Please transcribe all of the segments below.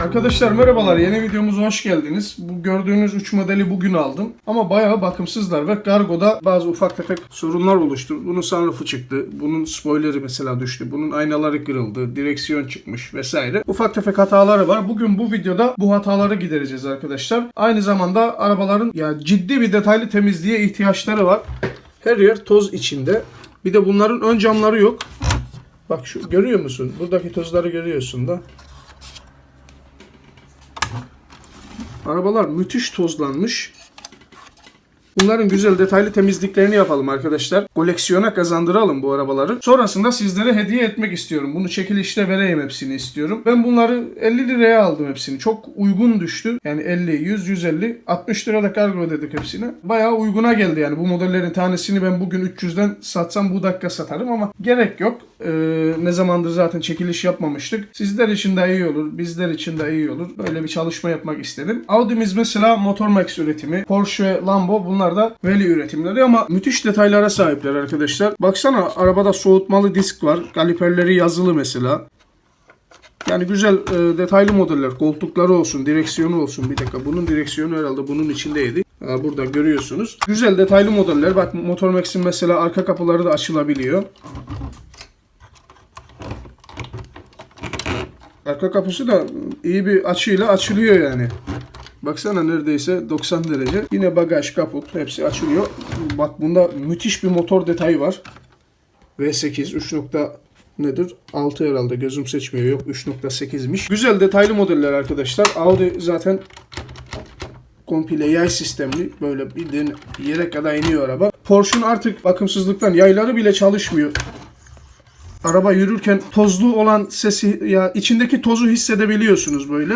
Arkadaşlar merhabalar yeni videomuza hoş geldiniz. Bu gördüğünüz 3 modeli bugün aldım. Ama bayağı bakımsızlar ve kargoda bazı ufak tefek sorunlar oluştu. Bunun sunroofu çıktı. Bunun spoilerı mesela düştü. Bunun aynaları kırıldı. Direksiyon çıkmış vesaire. Ufak tefek hataları var. Bugün bu videoda bu hataları gidereceğiz arkadaşlar. Aynı zamanda arabaların ya ciddi bir detaylı temizliğe ihtiyaçları var. Her yer toz içinde. Bir de bunların ön camları yok. Bak şu görüyor musun? Buradaki tozları görüyorsun da. Arabalar müthiş tozlanmış. Bunların güzel detaylı temizliklerini yapalım arkadaşlar. Koleksiyona kazandıralım bu arabaları. Sonrasında sizlere hediye etmek istiyorum. Bunu çekilişte vereyim hepsini istiyorum. Ben bunları 50 liraya aldım hepsini. Çok uygun düştü. Yani 50, 100, 150, 60 lira da kargo ödedik hepsine. Bayağı uyguna geldi yani. Bu modellerin tanesini ben bugün 300'den satsam bu dakika satarım ama gerek yok. Ee, ne zamandır zaten çekiliş yapmamıştık. Sizler için de iyi olur. Bizler için de iyi olur. Böyle bir çalışma yapmak istedim. Audi'miz mesela Motormax üretimi. Porsche Lambo bunlar da Veli üretimleri ama müthiş detaylara sahipler arkadaşlar. Baksana arabada soğutmalı disk var. Kaliperleri yazılı mesela. Yani güzel e, detaylı modeller. Koltukları olsun, direksiyonu olsun. Bir dakika bunun direksiyonu herhalde bunun içindeydi. Ha, burada görüyorsunuz. Güzel detaylı modeller. Bak Motormax'in mesela arka kapıları da açılabiliyor. Arka kapısı da iyi bir açıyla açılıyor yani. Baksana neredeyse 90 derece. Yine bagaj, kaput hepsi açılıyor. Bak bunda müthiş bir motor detayı var. V8 3 nokta nedir? 6 herhalde gözüm seçmiyor. Yok 3.8'miş. Güzel detaylı modeller arkadaşlar. Audi zaten komple yay sistemli. Böyle bildiğin yere kadar iniyor araba. Porsche'un artık bakımsızlıktan yayları bile çalışmıyor. Araba yürürken tozlu olan sesi ya içindeki tozu hissedebiliyorsunuz böyle.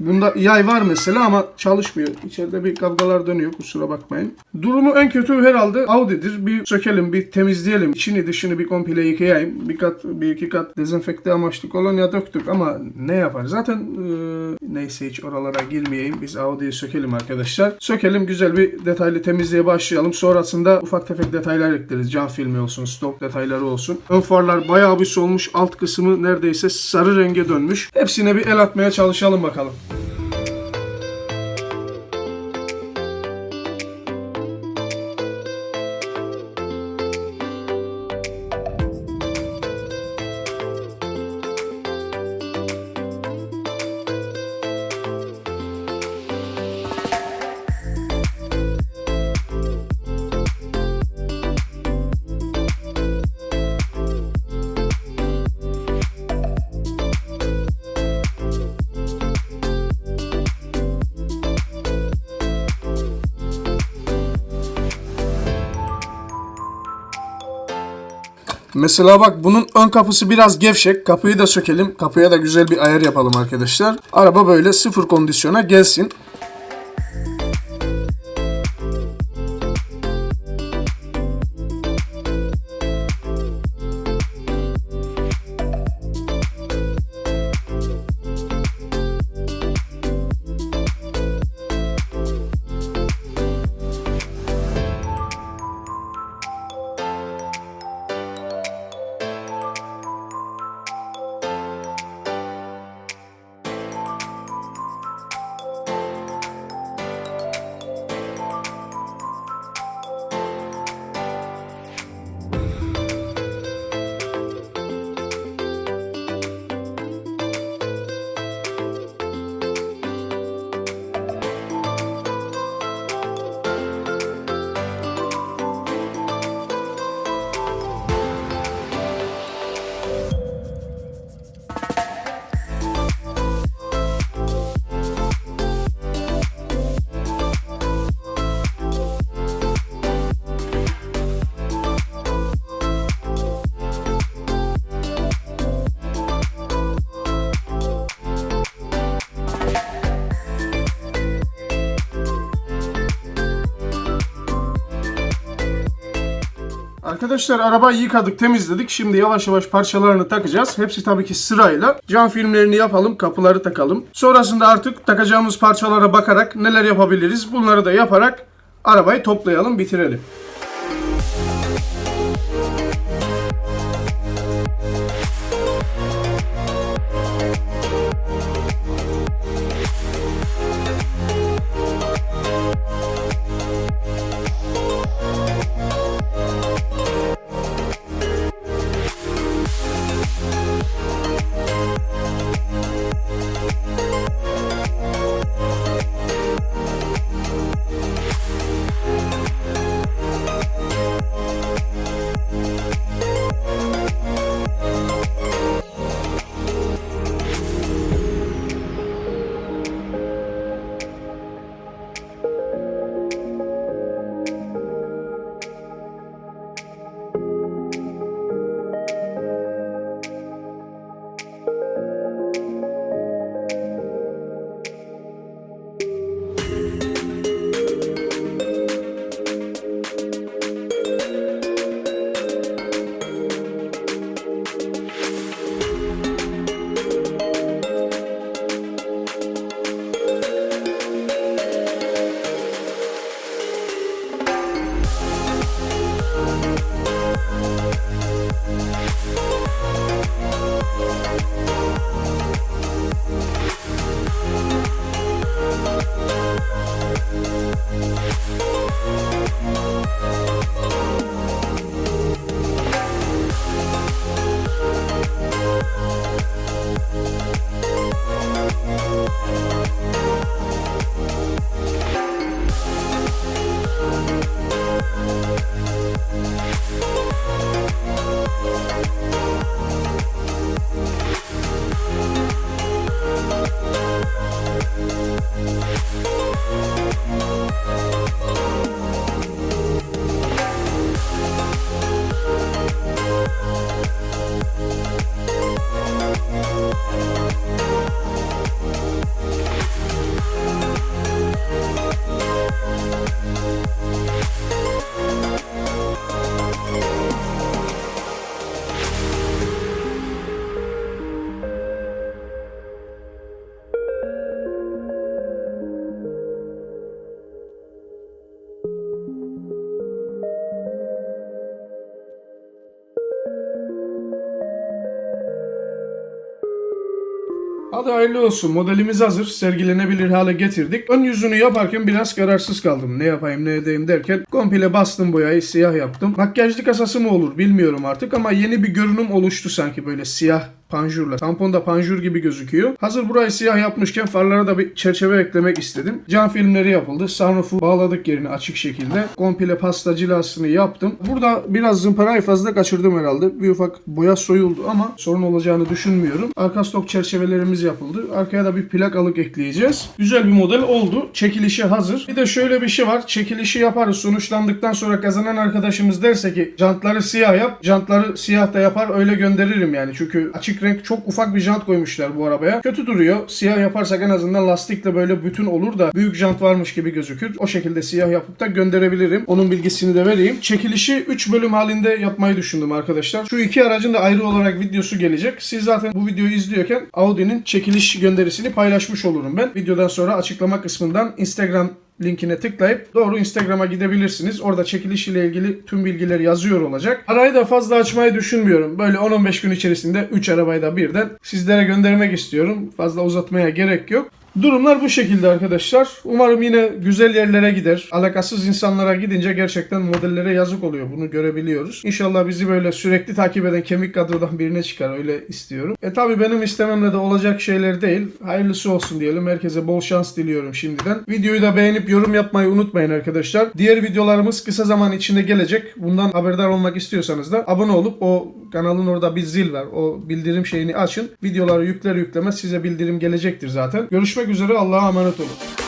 Bunda yay var mesela ama çalışmıyor. İçeride bir kavgalar dönüyor kusura bakmayın. Durumu en kötü herhalde Audi'dir. Bir sökelim, bir temizleyelim. İçini dışını bir komple yıkayayım. Bir kat, bir iki kat dezenfekte amaçlı kolonya döktük ama ne yapar? Zaten e, neyse hiç oralara girmeyeyim. Biz Audi'yi sökelim arkadaşlar. Sökelim güzel bir detaylı temizliğe başlayalım. Sonrasında ufak tefek detaylar ekleriz. Cam filmi olsun, stop detayları olsun. Ön farlar bayağı bir solmuş. Alt kısmı neredeyse sarı renge dönmüş. Hepsine bir el atmaya çalışalım bakalım. Mesela bak bunun ön kapısı biraz gevşek. Kapıyı da sökelim. Kapıya da güzel bir ayar yapalım arkadaşlar. Araba böyle sıfır kondisyona gelsin. Arkadaşlar arabayı yıkadık, temizledik. Şimdi yavaş yavaş parçalarını takacağız. Hepsi tabii ki sırayla. Cam filmlerini yapalım, kapıları takalım. Sonrasında artık takacağımız parçalara bakarak neler yapabiliriz bunları da yaparak arabayı toplayalım, bitirelim. Hadi hayırlı olsun. Modelimiz hazır. Sergilenebilir hale getirdik. Ön yüzünü yaparken biraz kararsız kaldım. Ne yapayım ne edeyim derken komple bastım boyayı siyah yaptım. Makyajlı kasası mı olur bilmiyorum artık ama yeni bir görünüm oluştu sanki böyle siyah panjurla. Tamponda panjur gibi gözüküyor. Hazır burayı siyah yapmışken farlara da bir çerçeve eklemek istedim. Cam filmleri yapıldı. Sunroof'u bağladık yerine açık şekilde. Komple pasta cilasını yaptım. Burada biraz zımparayı fazla kaçırdım herhalde. Bir ufak boya soyuldu ama sorun olacağını düşünmüyorum. Arka stok çerçevelerimiz yapıldı. Arkaya da bir plakalık ekleyeceğiz. Güzel bir model oldu. Çekilişi hazır. Bir de şöyle bir şey var. Çekilişi yaparız. Sonuçlandıktan sonra kazanan arkadaşımız derse ki jantları siyah yap. Jantları siyah da yapar. Öyle gönderirim yani. Çünkü açık renk çok ufak bir jant koymuşlar bu arabaya. Kötü duruyor. Siyah yaparsak en azından lastikle böyle bütün olur da büyük jant varmış gibi gözükür. O şekilde siyah yapıp da gönderebilirim. Onun bilgisini de vereyim. Çekilişi 3 bölüm halinde yapmayı düşündüm arkadaşlar. Şu iki aracın da ayrı olarak videosu gelecek. Siz zaten bu videoyu izliyorken Audi'nin çekiliş gönderisini paylaşmış olurum ben. Videodan sonra açıklama kısmından Instagram linkine tıklayıp doğru Instagram'a gidebilirsiniz. Orada çekiliş ile ilgili tüm bilgiler yazıyor olacak. Arayı da fazla açmayı düşünmüyorum. Böyle 10-15 gün içerisinde 3 arabayı da birden sizlere göndermek istiyorum. Fazla uzatmaya gerek yok. Durumlar bu şekilde arkadaşlar. Umarım yine güzel yerlere gider. Alakasız insanlara gidince gerçekten modellere yazık oluyor. Bunu görebiliyoruz. İnşallah bizi böyle sürekli takip eden kemik kadrodan birine çıkar. Öyle istiyorum. E tabi benim istememle de olacak şeyler değil. Hayırlısı olsun diyelim. Herkese bol şans diliyorum şimdiden. Videoyu da beğenip yorum yapmayı unutmayın arkadaşlar. Diğer videolarımız kısa zaman içinde gelecek. Bundan haberdar olmak istiyorsanız da abone olup o kanalın orada bir zil var. O bildirim şeyini açın. Videoları yükler yüklemez size bildirim gelecektir zaten. Görüşmek üzere. Allah'a emanet olun.